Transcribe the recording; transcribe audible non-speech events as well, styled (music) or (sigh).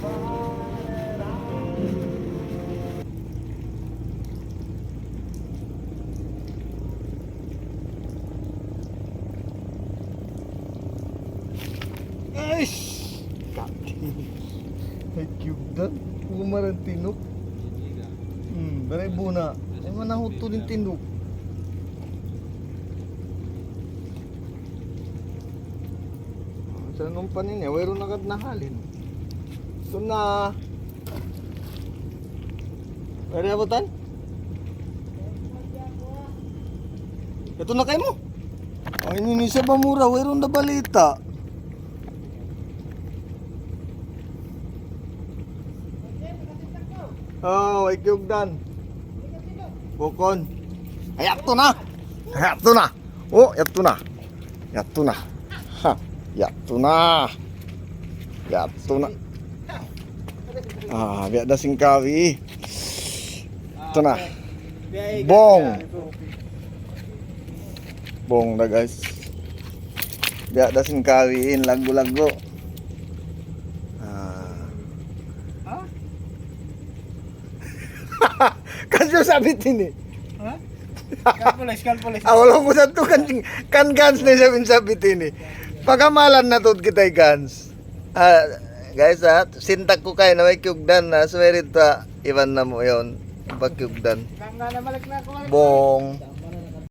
Ay! Ay, cute dan. Umaran tinok. Hmm, beray buna. Ay, manahot to din tinok. Sa nung panin niya, wero na kad nahalin. Na. Pwede abutan? Ito na kayo mo. Ang ininisa ba mura? Wero na balita. Oh, ay dan. Bukon. Ay, yato na. Yato na. Oh, yato na. Yato na. Ha, yato na. Yato na. Ah, biya da singkawi. Ito na. Bong. Bong na guys. Biya da singkawiin lago-lago. Ah. (laughs) Kasi sabit ini. Ha? (laughs) Kalpulis, kalpulis. Ah, wala ko sa to kan kan guns na sabi sabit ini. Pagamalan na to kita guns. Ah, guys ah, sintak ko kay na may kyugdan na swerit ta iwan na mo yon. Pagkyugdan. Bong.